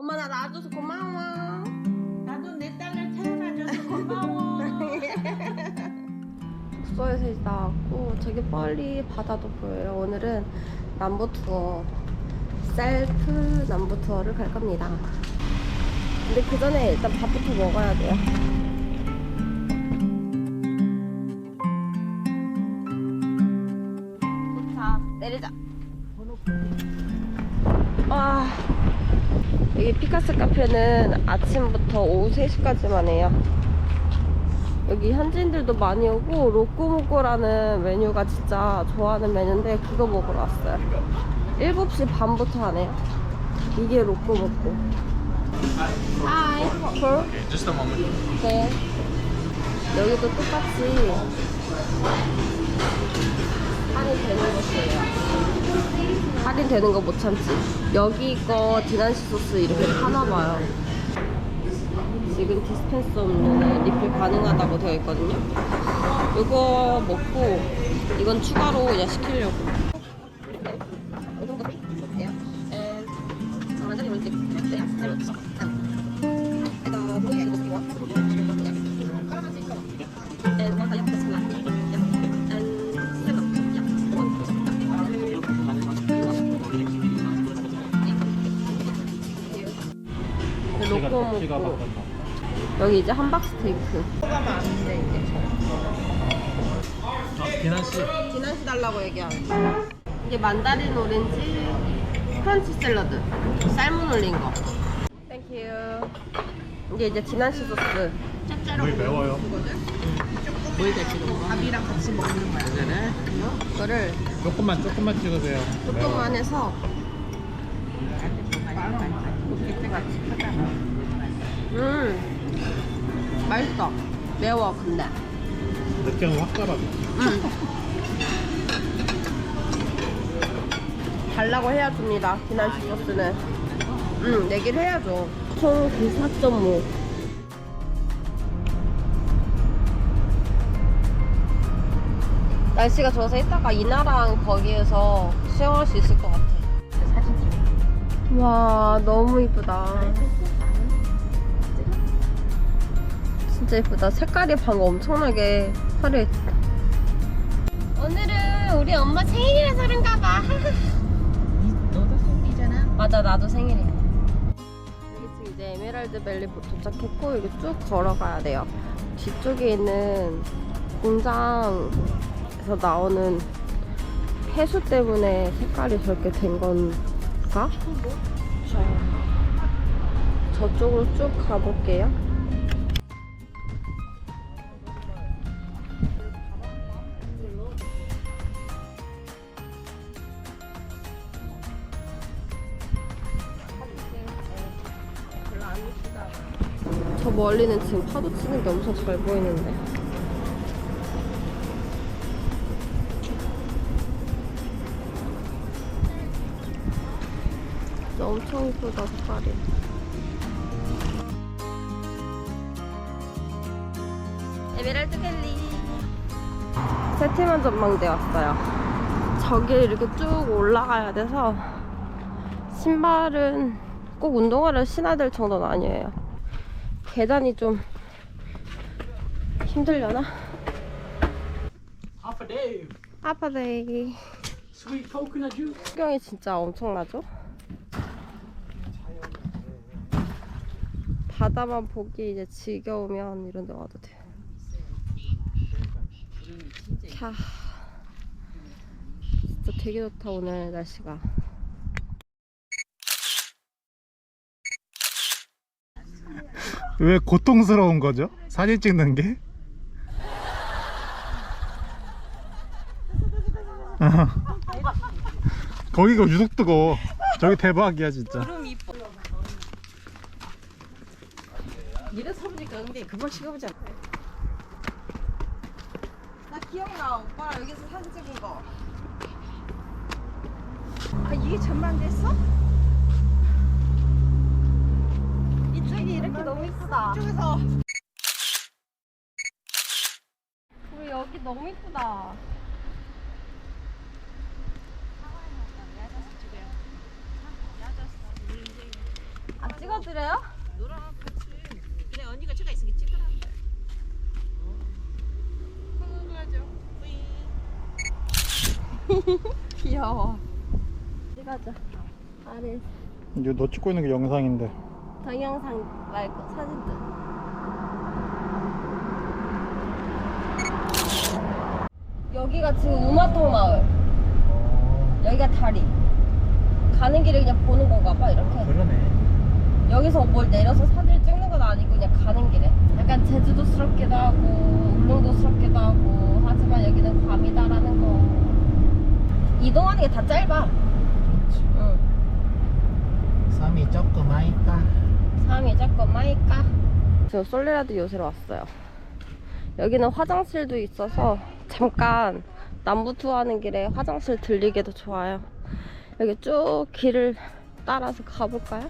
엄마 나 낳아줘서 고마워. 나도 내 딸을 태어나줘서 고마워. 숙소에서 이제 나왔고 되게 빨리 바다도 보여요. 오늘은 남부 투어, 셀프 남부 투어를 갈 겁니다. 근데 그 전에 일단 밥부터 먹어야 돼요. 자, 내리자. 와, 여기 피카스 카페는 아침부터 오후 3시까지만 해요. 여기 현지인들도 많이 오고 로꼬모꼬라는 메뉴가 진짜 좋아하는 메뉴인데 그거 먹으러 왔어요. 7시 반부터 하네요. 이게 로꼬모꼬. 하이 just a moment. 네. 여기도 똑같이. 할인 되는 곳이에요 할인되는 거 못 참지 여기 거 디난시 소스 이렇게 파나봐요 지금 디스펜스 음료는 리필 가능하다고 되어 있거든요. 이거 먹고 이건 추가로 그냥 시키려고. 이 정도 어때요? 먹었어. 원. 로꼬 먹고 여기 이제 함박 스테이크 가면 안 돼, 이제. 아, 기난 씨. 디난시 달라고 얘기하는 이게 만다린 오렌지 크런치 샐러드 살몬 올린 거 땡큐 이게 이제 디난시 소스 물이 매워요. 밥이랑 같이 먹는 거야. 네네. 이거를 조금만 조금만 찍으세요. 조금만 해서 그때같이 하잖아. 음 맛있어. 매워 근데. 느낌은 확 잡아. 음. 달라고 해야 줍니다. 디난시 소스는 음 내기를 해야죠. 총 94.5 날씨가 좋아서 이따가 이나랑 거기에서 수영할 수 있을 것 같아. 사진 찍어. 와 너무 이쁘다 진짜 이쁘다 색깔이 방금 엄청나게 화려했지 오늘은 우리 엄마 생일이라서 그런가 봐. 이- 너도 생리잖아. 맞아 나도 생일이야. 여기 지금 이제 에메랄드 밸리 도착했고 여기 쭉 걸어가야 돼요. 뒤쪽에 있는 공장에서 나오는 해수 때문에 색깔이 저렇게 된 건가? 저쪽으로 쭉 가볼게요 저 멀리는 지금 파도 치는 게 엄청 잘 보이는데. 엄청 이쁘다, 색깔이. 에메랄드 밸리. 세티만 전망대 왔어요. 저기 이렇게 쭉 올라가야 돼서 신발은 꼭 운동화를 신어야 될 정도는 아니에요. 계단이 좀 힘들려나? 아파데이. 풍경이 진짜 엄청나죠? 바다만 보기 이제 지겨우면 이런 데 와도 돼. 자, 진짜 되게 좋다 오늘 날씨가. 왜 고통스러운 거죠? 사진 찍는 게? 거기가 유독 뜨거. 저기 대박이야 진짜. 이래서 보니까 근데 금방 식어보자. 나 기억나 오빠랑 여기서 사진 찍은 거. 아, 이게 전망됐어? 이쪽이 이렇게 너무 이쁘다. 이쪽에서 우리 여기 너무 이쁘다. 아 찍어드려요? 놀아 같이. 그래 언니가 제가 있으니 찍으란다. 어. 하죠. 뿌잉. 귀여워. 찍어줘. 아래 이거 너 찍고 있는 게 영상인데. 동영상 말고 사진도. 여기가 지금 우마통 마을. 여기가 다리. 가는 길에 그냥 보는 건가 봐 이렇게. 그러네. 여기서 뭘 내려서 사진 찍는 건 아니고 그냥 가는 길에. 약간 제주도스럽기도 하고 울릉도스럽기도 하고 하지만 여기는 괌이다라는 거. 이동하는 게 다 짧아. 응. 쌈이 조금 하니까. 상이 조금 마이까? 지금 솔레라드 요새로 왔어요. 여기는 화장실도 있어서 잠깐 남부 투어하는 길에 화장실 들리기도 좋아요. 여기 쭉 길을 따라서 가볼까요?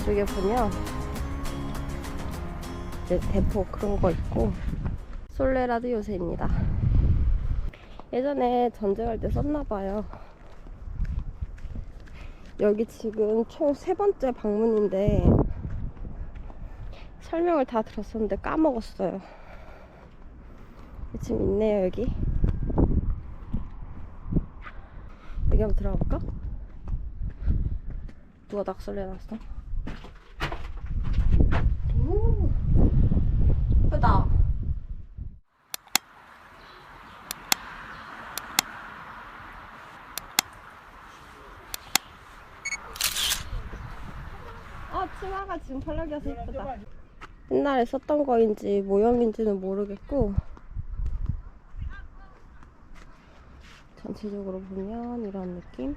저쪽에 보면 이제 대포 그런 거 있고 솔레라드 요새입니다. 예전에 갈때 썼나 봐요. 여기 지금 총 세 번째 방문인데 설명을 다 들었었는데 까먹었어요. 지금 있네요 여기. 여기 한번 들어가 볼까? 누가 낙설해 놨어? 오, 예쁘다. 아, 치마가 지금 펄럭여서 예쁘다. 옛날에 썼던 거인지 모형인지는 모르겠고 전체적으로 보면 이런 느낌.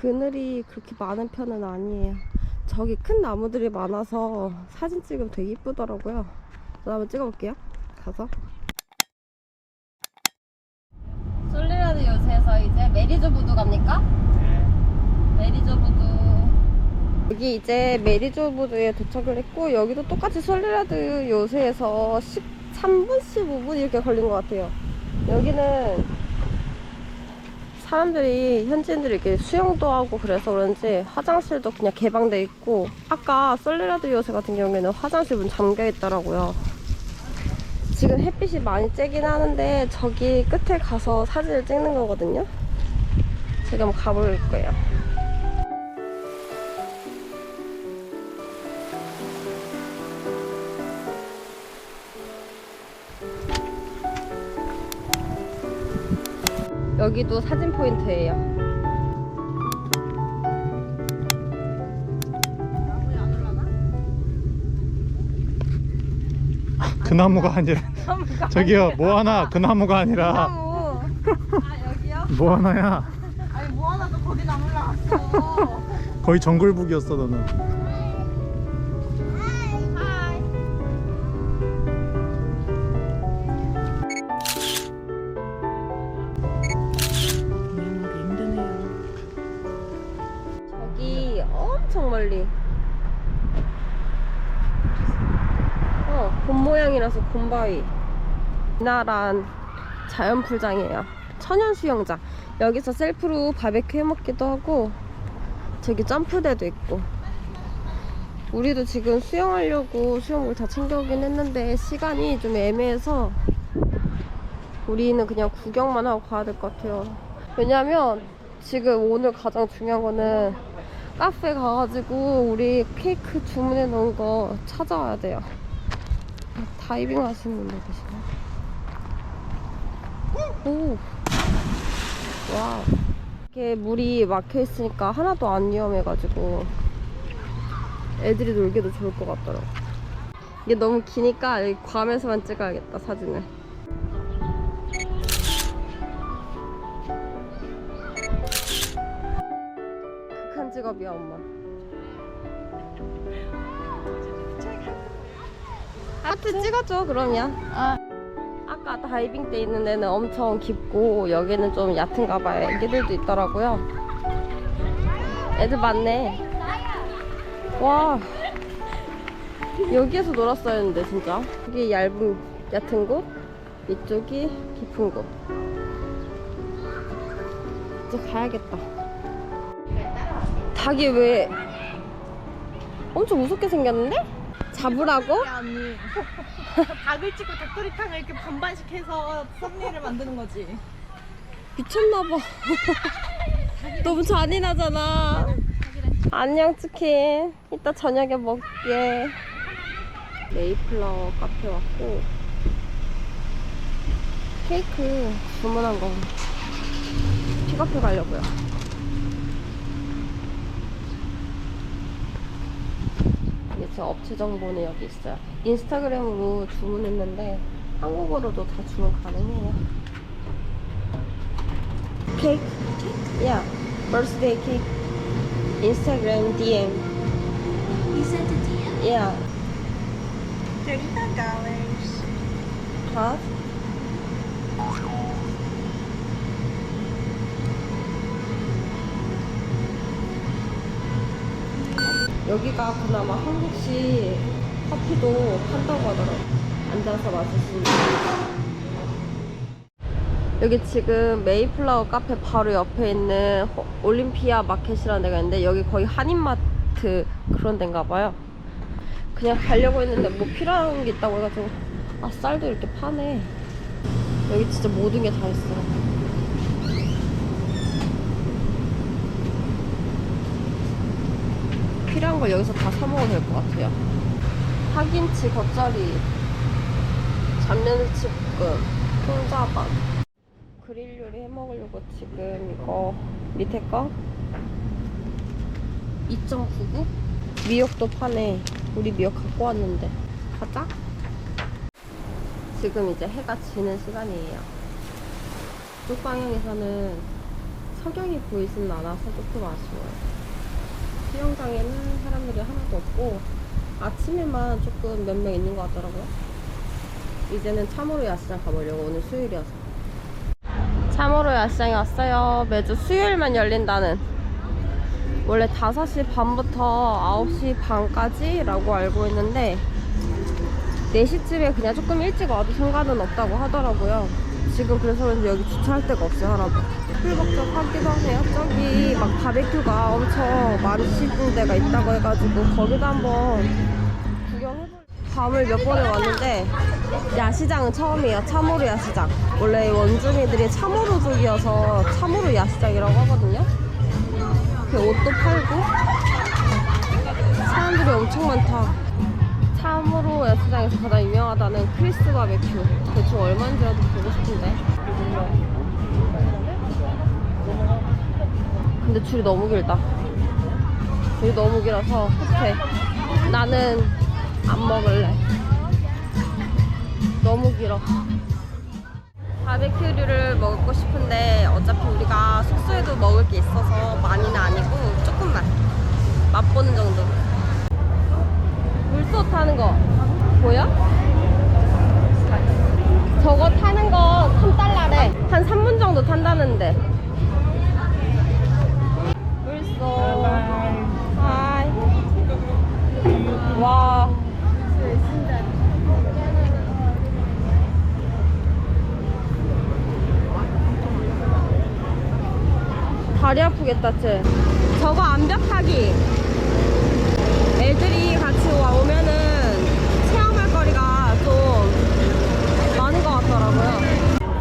그늘이 그렇게 많은 편은 아니에요. 저기 큰 나무들이 많아서 사진 찍으면 되게 이쁘더라고요. 저 한번 찍어볼게요. 가서. 솔리라드 요새에서 이제 메리조 부두 갑니까? 메리조 부두. 여기 이제 메리조 부두에 도착을 했고 여기도 똑같이 솔리라드 요새에서 13분, 15분 이렇게 걸린 것 같아요. 여기는 사람들이 현지인들이 이렇게 수영도 하고 그래서 그런지 화장실도 그냥 개방돼 있고 아까 솔레라드 요새 같은 경우에는 화장실 문 잠겨 있더라고요. 지금 햇빛이 많이 쬐긴 하는데 저기 끝에 가서 사진을 찍는 거거든요. 한번 가볼 거예요. 여기도 사진 포인트예요. 그 나무가 아니라. 저기요, 뭐 하나, 그 나무가 아니라. 나무. 아 여기요? 뭐 하나야. 아니 뭐 하나도 거기 안 올라갔어. 거의 정글북이었어, 너는. 곰 모양이라서 곰바위. 이나란 자연풀장이에요. 천연 수영장. 여기서 셀프로 바베큐 해 먹기도 하고, 저기 점프대도 있고. 우리도 지금 수영하려고 수영복 다 챙겨오긴 했는데, 시간이 좀 애매해서, 우리는 그냥 구경만 하고 가야 될 것 같아요. 왜냐면, 지금 오늘 가장 중요한 거는 카페 가가지고 우리 케이크 주문해 놓은 거 찾아와야 돼요. 다이빙 하시는 분들 계시나? 오! 와우. 이렇게 물이 막혀 있으니까 하나도 안 위험해가지고 애들이 놀기도 좋을 것 같더라고. 이게 너무 기니까 여기 괌에서만 찍어야겠다, 사진을. 극한 직업이야, 엄마. 하트 찍어줘 그러면. 아. 아까 다이빙 때 있는 데는 엄청 깊고 여기는 좀 얕은가 봐요. 애기들도 있더라고요. 애들 많네. 와. 여기에서 놀았어야 했는데 진짜. 여기 얇은 얕은 곳, 이쪽이 깊은 곳. 이제 가야겠다. 닭이 왜 엄청 무섭게 생겼는데? 잡으라고? 야 언니 닭을 찍고 닭도리탕을 이렇게 반반씩 해서 썸네일을 만드는 거지 미쳤나봐. 너무 잔인하잖아. 안녕, 치킨. 이따 저녁에 먹게. 메이플라워 카페 왔고, 케이크 주문한 거 픽업해 가려고요. 이게 제 업체 정보는 여기 있어요. 인스타그램으로 주문했는데, 한국어로도 다 주문 가능해요. cake. Yeah, birthday cake. Instagram DM. You sent a DM? Yeah. $35 Huh? 여기가 그나마 한국식 커피도 판다고 하더라고. 앉아서 마실 수 있는. 여기 지금 메이플라워 카페 바로 옆에 있는 호- 올림피아 마켓이라는 데가 있는데 여기 거의 한인마트 그런 데인가 봐요. 그냥 가려고 했는데 뭐 필요한 게 있다고 해가지고 아 쌀도 이렇게 파네. 여기 진짜 모든 게 다 있어. 필요한 걸 여기서 다 사 먹어도 될 것 같아요. 파김치, 겉절이, 잡면치 볶음, 통자반. 그릴 요리 해 먹으려고 지금 이거 밑에 거 2.99? 미역도 파네. 우리 미역 갖고 왔는데. 가자. 지금 이제 해가 지는 시간이에요. 이쪽 방향에서는 석양이 보이진 않아서 조금 아쉬워요. 수영장에는 사람들이 하나도 없고 아침에만 조금 몇 명 있는 것 같더라고요. 이제는 참으로 야시장 가보려고 오늘 수요일이어서. 참으로 야시장에 왔어요. 매주 수요일만 열린다는. 원래 5시 반부터 9시 반까지라고 알고 있는데 4시쯤에 그냥 조금 일찍 와도 상관은 없다고 하더라고요. 지금 그래서 그런지 여기 주차할 데가 없어요, 하나도. 풀벅적하기도 하네요. 저기 막 바베큐가 엄청 많으시는 데가 있다고 해가지고 거기도 한번 구경해볼 밤을 몇 번을 왔는데 야시장은 처음이에요. 참으로 야시장. 원래 원주민들이 참으로족이어서 참으로 야시장이라고 하거든요. 그 옷도 팔고 사람들이 엄청 많다. 참으로 야시장에서 가장 유명하다는 크리스 바베큐. 대충 얼마인지라도 보고 싶은데. 근데 줄이 너무 길다. 줄이 너무 길어서 후퇴. 나는 안 먹을래. 너무 길어. 바베큐류를 먹고 싶은데 어차피 우리가 숙소에도 먹을 게 있어서 많이는 아니고 타는 거 보여? 저거 타는 거 3달러래. 한 3분 정도 탄다는데. 물소. 하이. 와. 다리 아프겠다, 쟤. 저거 암벽 타기. 애들이 같이 와 오면은 체험할 거리가 좀 많은 것 같더라고요.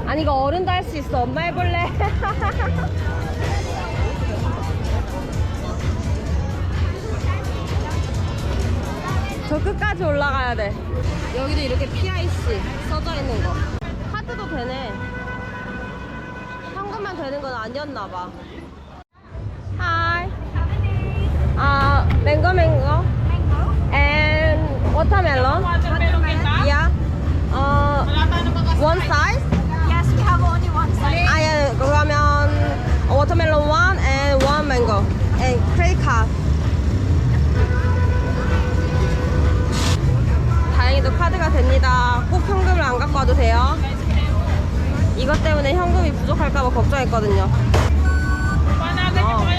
아니, 이거 어른도 할 수 있어. 엄마 해볼래? 저 끝까지 올라가야 돼. 여기도 이렇게 PIC 써져 있는 거. 카드도 되네. 현금만 되는 건 아니었나 봐. Hi. Uh, mango, mango. And watermelon. Yeah. Uh, one size. 그러면 워터멜론 one and one mango and credit 다행히도 카드가 됩니다. 꼭 현금을 안 갖고 와도 돼요. 이것 때문에 현금이 부족할까봐 걱정했거든요. 어.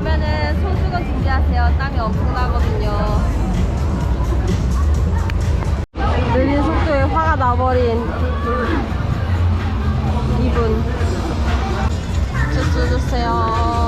오면은 손수건 준비하세요. 땀이 엄청 나거든요. 느린 속도에 화가 나버린 이분. 주스 주세요.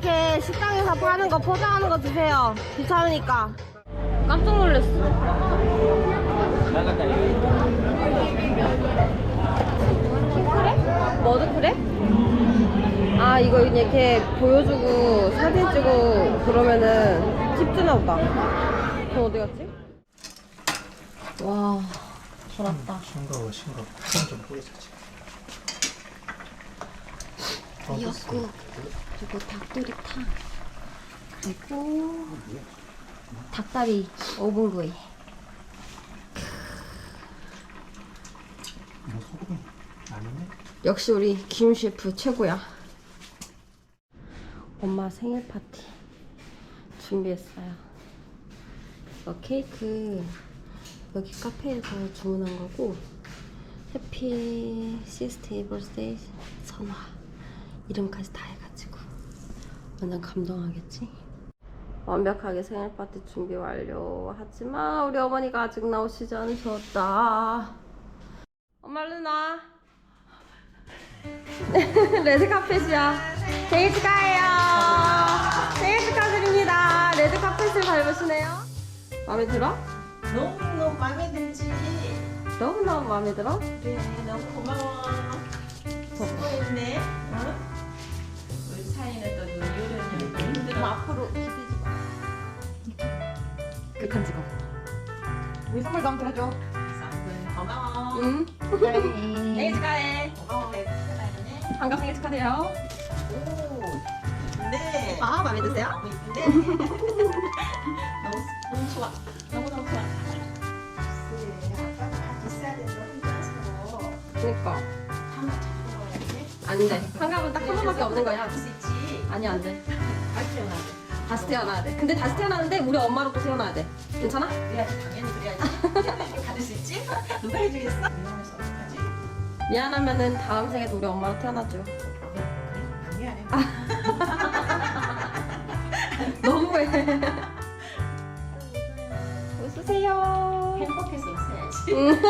이렇게 식당에서 파는 거 포장하는 거 주세요. 귀찮으니까. 깜짝 놀랐어. 킹크랩? 머드크랩? 아 이거 이렇게 보여주고 사진 찍고 그러면은 팁 주나 보다. 그럼 어디 갔지? 와 돌았다. 싱거워 싱거워 손좀 뿌리자지 이었고 그리고 닭도리탕. 그리고 닭다리 오븐구이. 뭐? 역시 우리 김 셰프 최고야. 엄마 생일 파티 준비했어요. 이거 케이크 여기 카페에서 주문한 거고 해피 시스티 버스데이 선화 이름까지 다 해가지고 완전 감동하겠지? 완벽하게 생일 파티 준비 완료 하지만 우리 어머니가 아직 나오시지 않으셨다 엄마 얼른 와 레드 카펫이야 생일 축하해요 생일 축하드립니다 레드 카펫을 밟으시네요 마음에 들어? 너무너무 마음에 들지. 너무너무 마음에 들어? 그래, 너무 고마워. 수고했네. 어? 사이는 또 요령이 힘들어. 앞으로 기대지 마 극한 직업 우리 선물도 한번 들어줘. 고마워. 응 생일 축하해. 반갑 생일 축하드려요 네. 아 마음에 드세요? 너무 이쁜데? 너무, 너무 좋아. 좋아. 비싸야 된다 혼자서. 그니까 찾아봐야지. 안돼 한갑은 딱한 번밖에 없는 거야. 아니 안 돼 다시 태어나야 돼. 다시 태어나야 돼 근데 다시 태어나는데 우리 엄마로 또 태어나야 돼 괜찮아? 그래야지 당연히 그래야지. 받을 수 있지? 누가 해주겠어? 미안해서 어떡하지? 미안하면은 다음 생에도 우리 엄마로 태어나죠 안 미안해. 너무해 웃으세요 행복해서 웃어야지. 응.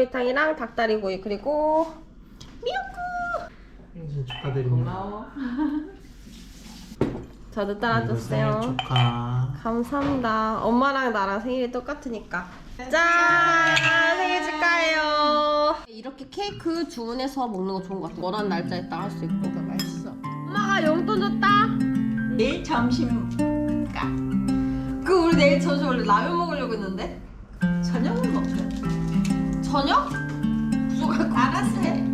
닭도리탕이랑 닭다리구이 그리고 생신 축하드립니다 저도 따라줬어요 축하 감사합니다. 엄마랑 나랑 생일이 똑같으니까. 짠! 생일 축하해요. 이렇게 케이크 주문해서 먹는 거 좋은 것 같아. 원하는 날짜에 딱할수 있고. 맛있어. 엄마가 용돈 줬다. 내일 점심 가. 그 우리 내일 저녁 원래 라면 먹으려고 했는데. 저녁은 먹자. 저녁? 누가 나갔어?